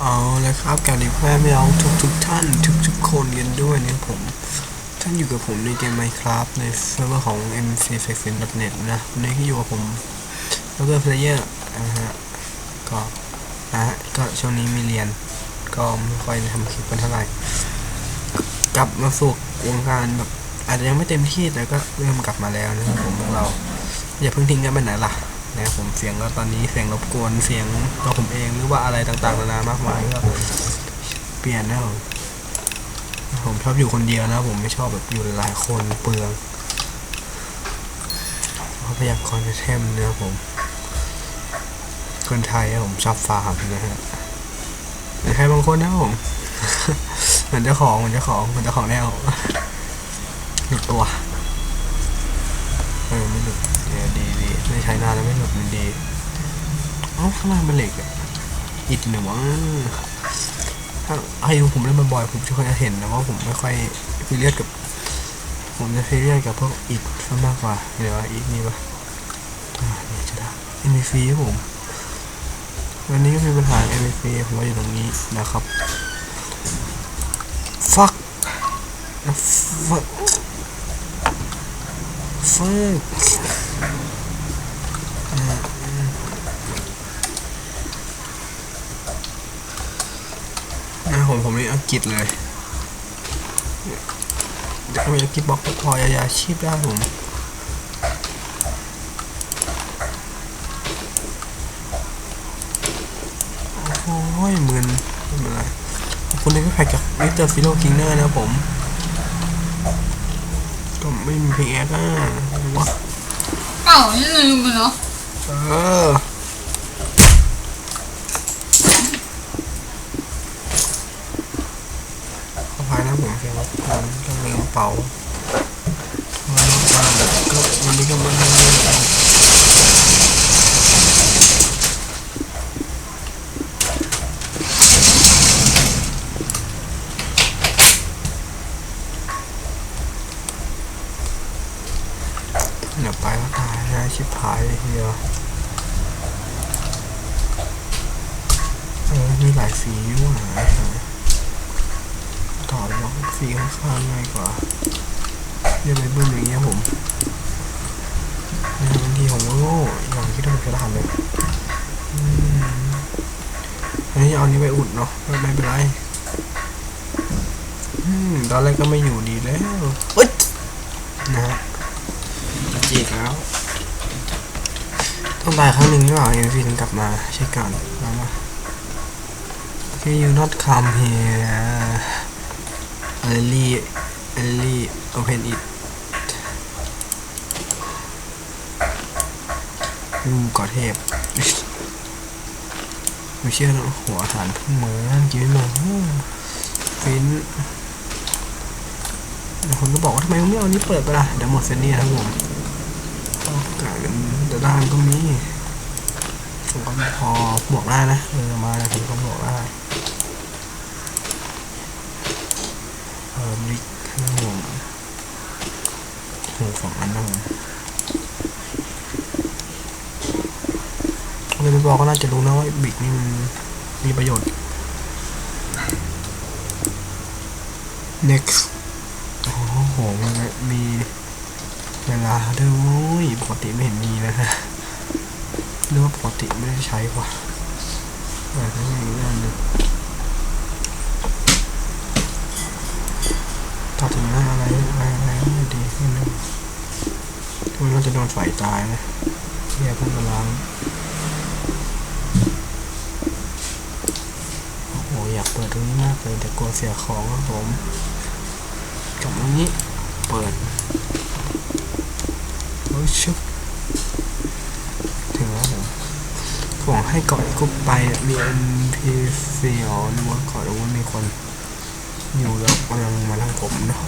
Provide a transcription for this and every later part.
เอาละครับการดีแม่ไม่เอาทุกทุกๆท่านทุกทุกๆคนกันด้วยเนี่ยผม ท่านอยู่กับผมในเกม Minecraft ในเซิร์ฟเวอร์ของ MC f x n n e t นะวันนี้ก็อยู่กับผมแล้วก็เพลเยอร์นะฮะก็นะฮะก็ช่วงนี้มีเรียน ก็ไม่ค่อยทำคลิปกันเท่าไหร่กลับมาสู่วงการแบบอาจจะยังไม่เต็มที่แต่ก็เริ่มกลับมาแล้วนะครับผมพวกเรา อย่าเพิ่งทิ้งกันไปไหนล่ะ นะผมเสียงก็ตอนนี้เสียงรบกวนเสียงตัวผมเองหรือว่าอะไรต่างๆนานามากมายก็เปลี่ยนนะผมผมชอบอยู่คนเดียวนะผมไม่ชอบแบบอยู่หลายคนเปลืองทรัพยากรในเทมนะครับผม คนไทยอะผมชอบฟาร์มนะฮะแต่ใครบางคนนะผม เหมือนเจ้าของเหมือนเจ้าของเหมือนเจ้าของแนวหลุดตัว ไม่ใช้นานแล้วไม่หลุดมันดีเอ้าข้างล่างเป็นเหล็กอะอิดหนึ่งวะถ้าให้ผมเล่นบ่อยผมจะค่อยเห็นนะว่าผมไม่ค่อยซีเรียสกับ ผมจะซีเรียสกับพวกอิดซะมากกว่าเดี๋ยวอิดนี่ปะอ่านี่จะได้เอ็มฟีครับผมวันนี้ก็มีปัญหาเอ็มฟีผมว่าอยู่ตรงนี้นะครับ fuck fuck fuck นะ ผมผมนี่อังกฤษเลยเดี๋ยวมีอังกฤษบอกพอยายาชีพได้ผมโอ้ยหมื่นไม่เป็นไรขอบคุณเลยพี่แพ็กจากมิสเตอร์ฟิโลคิงเนอร์นะครับผม ก็ไม่มีเพลงแอดอะวะเอ้านี่ลืมไปเนาะเออขอพายนะผมเพียงรับพรก็มีกระเป๋าวันนี้ก็วันนี้ก็มาเล่นเล่นกันเดี๋ยวไปก็ตายนะชิบหายเลยทีเดียวเออมีหลายสีนี่หว่าต่อ ไปลองสีข้างๆง่ายกว่าเรียกไปบึ้มอย่างเงี้ยผมเนี่ยบางทีผมก็โง่อย่างที่ต้องกระทำเลยอืมอันนี้จะเอาอันนี้ไปอุดเนาะไม่ไม่เป็นไรอืมตอนแรกก็ไม่อยู่ดีแล้วเฮ้ยนะฮะจีกแล้ว ต้องตายครั้งหนึ่งหรือเปล่าเอ็มพีถึงกลับมาเช็คก่อนมามา Okay you not come here early early open it รูมก่อเทพไม่เชื่อนะหัวอาหารเพิ่งมากินไม่มาฟินคนก็บอกว่าทำไมไม่เอานี้เปิดไปล่ะเดี๋ยวหมดเซนนี่ครับผมโอกาสกันแต่ด้านก็มีผมก็พอบวกได้นะเออมาแล้วผมก็บวกได้ เออมิกครับผมโหสองอันนะผมเลยไม่บอกก็น่าจะรู้นะว่าบิกนี่มันมีประโยชน์ next โอ้โหมันมีเวลาด้วยปกติไม่เห็นมีนะฮะหรือว่าปกติไม่ได้ใช้กว่าเออต้องมีนั่นนึง ตัดถึงหน้าอะไรอะไรอะไรดีขึ้นนะทุกเราจะโดนไฟตายนะเรียกพวกมาล้างโอ้โหอยากเปิดตรงนี้มากเลยแต่กลัวเสียของครับผมกับตรงนี้เปิดโอ้ชุบถึงแล้วผมผมให้เกาะกุ๊บไปมี NPC อ๋อนึกว่าเกาะตรงนู้นมีคน อยู่แล้วกำลังมาทางผมเนาะ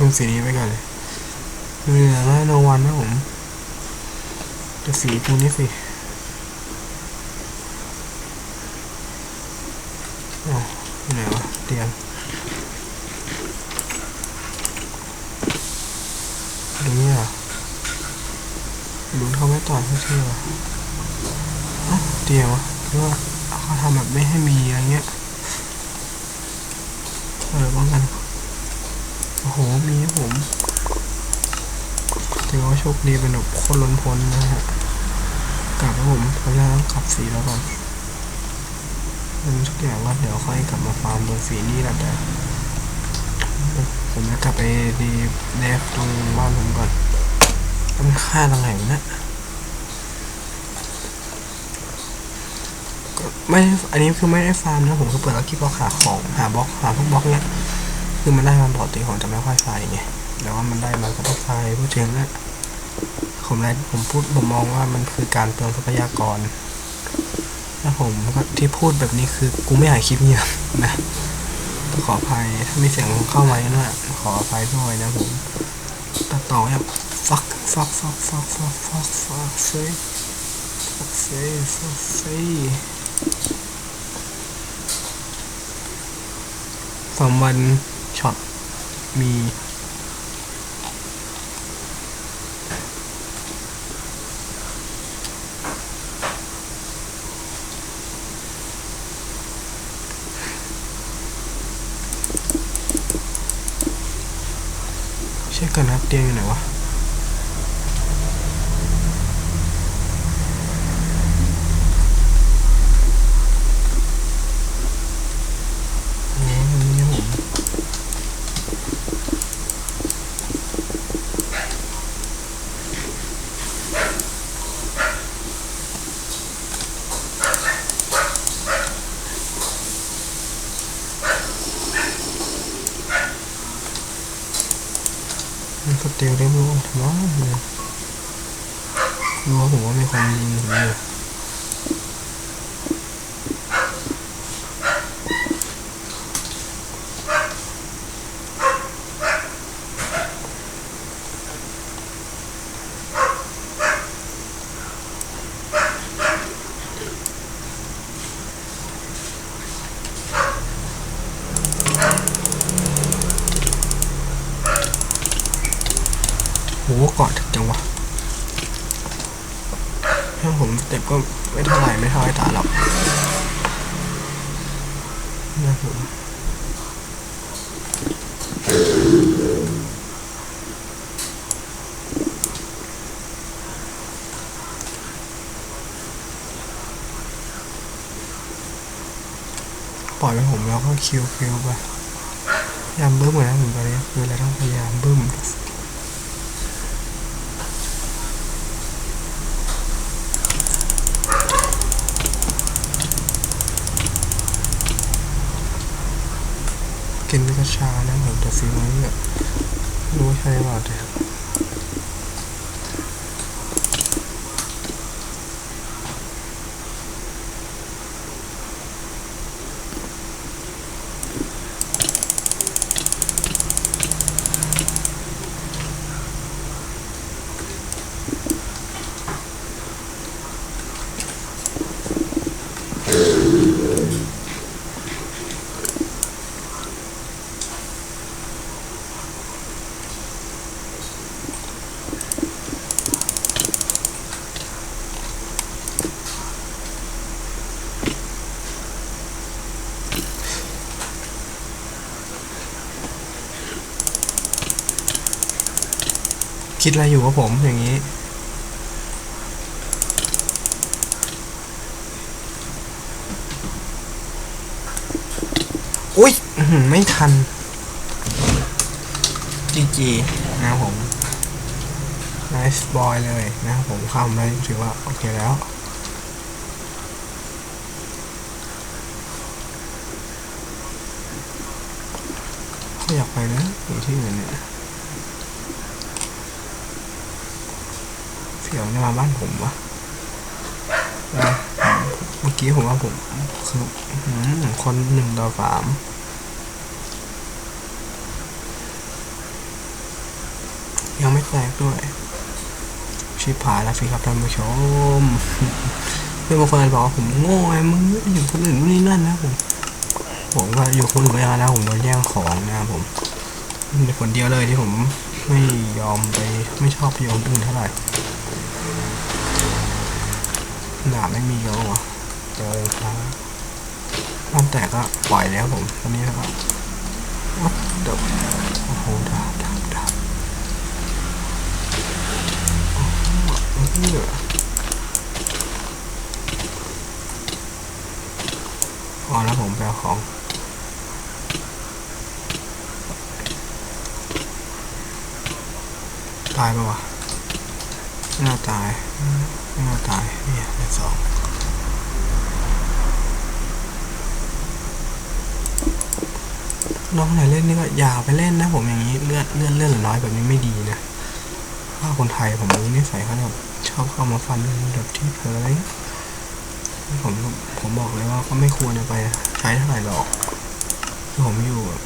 ลงสีนี้ไปก่อนเลยเหลือแล้วโนวันนะผมจะสีตัวนี้สิ อ๋อที่ไหนวะเตียงตรงนี้เหรอลุ้นเขา ไม่ต่ยเขาเชื่อวะเอ้าเตียวะหรือว่าเขาทำแบบไม่ให้มีอะไรเงี้ยเออป้องกันโอ้โหมีผมถือว่าโชคดีเป็นแบบคนล้นพ้นนะฮะกลับผมขออนุญาตต้องกลับสีแล้วก่อนมันทุกอย่างก็เดี๋ยวค่อยกลับมาฟาร์มตรงสีนี้แหละแต่ผมจะกลับไปดีแดฟตรงบ้านผมก่อนมันค่าตรงไหนนะ ไม่อันนี้คือไม่ได้ฟาร์มนะผมคือเปิดแล้วคิดบล็อกหาของหาบล็อกหาพวกบล็อกเนี้ยคือมันได้มาปกติผมจะไม่ค่อยไฟไงแต่ว่ามันได้มาก็ต้องไฟพูดถึงนะผมได้ผมพูดผมมองว่ามันคือการเปลืองทรัพยากรแล้วผมก็ที่พูดแบบนี้คือกูไม่อยากคลิปเงียบนะขออภัยถ้ามีเสียงเข้ามาเนี่ยขออภัยด้วยนะผมตัดต่อแบบ fuck fuck fuck fuck fuck fuck fuck say fuck say fuck say สามวันช็อตมีเช็คกันนะครับเตียงอยู่ไหนวะอ๋อตรงนี้ครับผมมันก็เตียงได้ไม่รู้ทำไมเนี่ยรู้ว่าผมว่ามีคนยิงผมอยู่โหเกาะถึกจังวะถ้าผมสเต็ปก็ไม่เท่าไหร่ไม่เท่าไอ้ตาหรอกนะผมป ล่อยไปผมแล้วก็คิวคิวไปยามเบิ้มเหมือนนะผมตอนนี้คืออะไรต้องพยายามเบิ้มกินกระชานะผมแต่ฟีลนี้แบบไม่รู้ใช่หรือเปล่าแต่ คิดอะไรอยู่กับผมอย่างนี้ อุ้ยไม่ทัน จีจีนะครับผม nice boy เลยนะครับผมข้ามได้ถือว่า โอเคแล้วก็อยากไปนะอยู่ที่อื่นเนี่ย เสี่ยวจะมาบ้านผมวะเมื่อกี้ผมว่าผมคือคนหนึ่งต่อสามยังไม่แตกด้วย ชิบหายแล้วสิครับท่านผู้ชมเพื่อนบางคนบอกว่าผมโง่ไงมึงไม่คนอื่นนู่นนี่นั่นนะผมผมก็อยู่คนอื่นก็อย่างนั้นะผมโดนแย่งของนะครับผมมีคนเดียวเลยที่ผมไม่ยอมไปไม่ชอบไปยอมอื่นเท่าไหร่ หนาไม่มีแล้วะเจอครับบ้านแตกก็ปล่อยแล้วผมตอนนี้แล้วก็อ๊ะเดี๋ยวโอ้โหดาบดาบดาบโอ้โหเหี้ยพอแล้วผมไปเอาของตายปะวะน่าตายน่าตายเนี่ย สองน้องไหนเล่นนี่ก็อย่าไปเล่นนะผมอย่างนี้เลื่อดเลื่อดเลือดเหลือน้อยแบบนี้ไม่ดีนะถ้าคนไทยผมรู้นิสัยเขาเนี่ยชอบเข้ามาฟันแบบที่เผลยผมผมบอกเลยว่าก็ไม่ควรจะไปใช้เท่าไหร่หรอกผมอยู่แบบ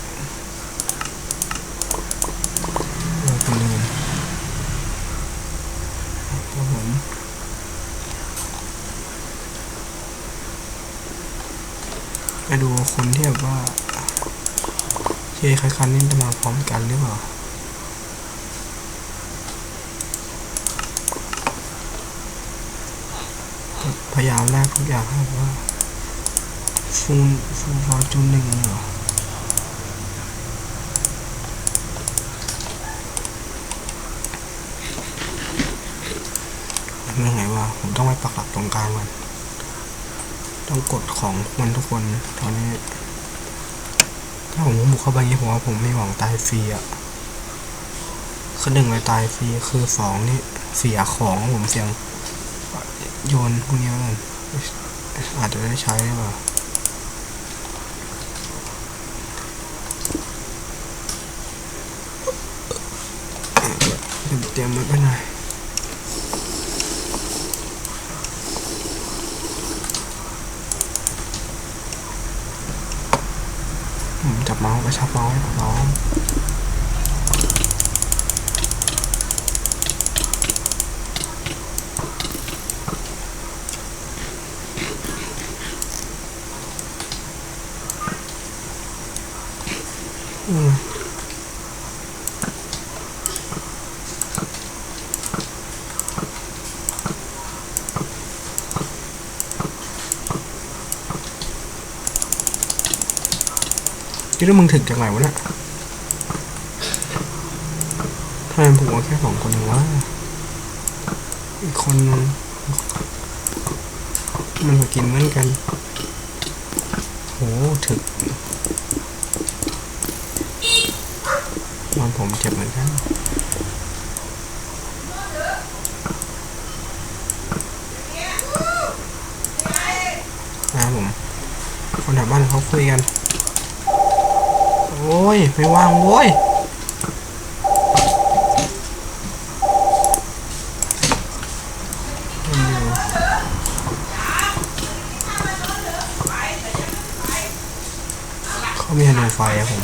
เออคนอื่น ครับผม ไปดูคนที่แบบว่าเจคคันนี่จะมาพร้อมกันหรือเปล่าพยายามแลกทุกอย่างให้แบว่าฟูลฟูลฟอร์จูนหนึ่งเลยเหรอเรื่องไงวะผมต้องไปปักหลักตรงกลางมัน ต้องกดของมันทุกคนตอนนี้ ถ้าผมบุกเข้าไปอย่างนี้ผมว่าผมไม่หวังตายฟรีอะคือหนึ่งเลยตายฟรีคือสองนี่เสียของผมเสียงโยนพวกนี้แล้วกันอาจจะได้ใช้หรือเปล่าเตรียมมไว้ไปหน่อย ผมจับเมาส์ กระชับเมาส์ให้พร้องอืม คิดว่ามึงถึงจากไหนวะเนี่ยทำไมผมว่าแค่สองคนเองวะอีกคนนึงมันมากินเหมือนกัน โหถึกมันผมเจ็บเหมือนกันนะผมคนแถวบ้านเขาคุยกัน โอ้ยไม่ว่างโว้ยเขามีฮันดูไฟอะผม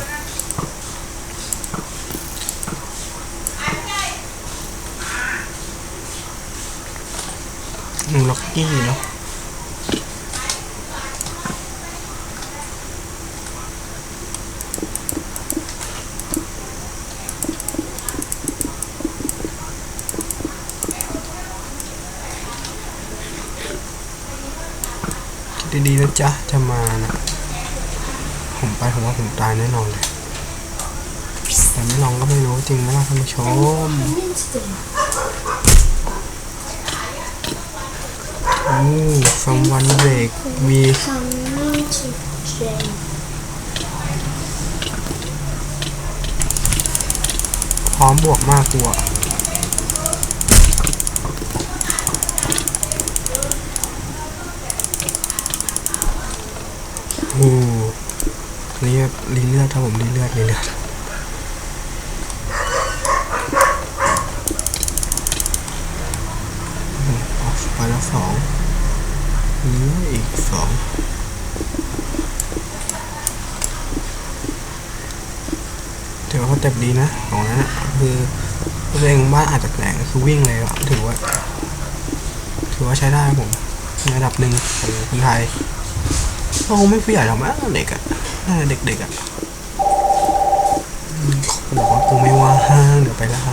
หนึ่งล็อกกี้เนาะ คิดดีๆนะ จ๊ะจะมานะผมไปผมว่าผมตายแน่นอนเลยแต่ไม่ลองก็ไม่รู้จริงไหมล่ะท่านผู้ชมโอ้ฟังวันเบรกมีพร้อมบวกมากกว่าโอ้นี่แบบ รีเลือดถ้าผมรีเลือดรีเลือดออกไปแล้วสองเหลืออีกสองถือว่าเขาเต็มดีนะของนั้นอะคือตัวเองบ้านอาจจะแรงคือวิ่งเลยอะถือว่า ถือว่าใช้ได้ผมในระดับหนึ่งของคนไทยโอ้ไม่ผู้ใหญ่หรอกมั้งเด็กอะ น่าเด็กๆอะเขาบอกว่ากูไม่ว่าห้างเดี๋ยวไปล้ว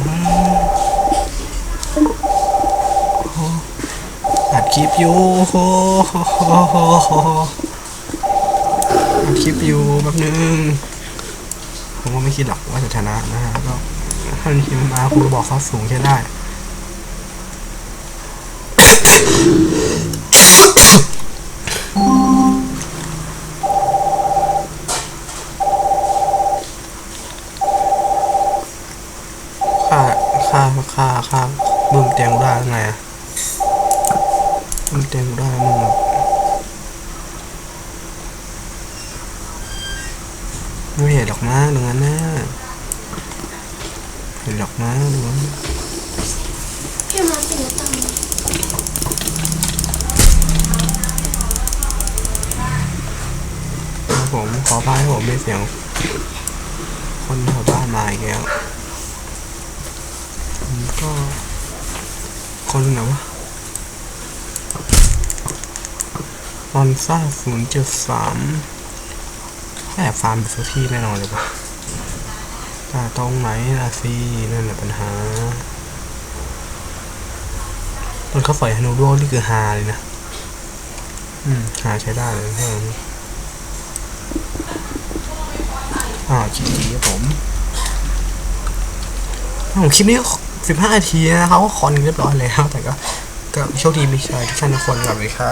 โอ้อัดคลิปอยู่อัดคลิปอยู่แป๊บนึง ผมก็ไม่คิดหรอกว่าจะชนะนะฮะก็ถ้ามันทีมมาคุณบอกเขาสูงใช้ได้ มึงเตียงกูได้มึงแบบไม่เห็นหรอกนะตรงนั้นนะเห็นหรอกนะตรงนั้นพี่มาปิดหน้าต่างครับผมขอพายผมไมีเสียง คนแถวบ้านมาอีกแล้วผมก็คนไหนวะ มอนซ่าศูนย์เจ็ดสามแอบฟาร์มอยู่สักที่แน่นอนเลยปะแต่ตรงไหนล่ะสินั่นแหละปัญหาต้นข้าวฝอยฮานูโดนี่คือฮาเลยนะ อืมหาใช้ได้เลยเพื่อนอ่าคลิปนี้ครับผมคลิปนี้สิบห้านาทีนะครับก็คอนเรียบร้อยแล้วแต่ก็ ก็โชคดีมีชายทุกท่านทุกคนกับเลยครับ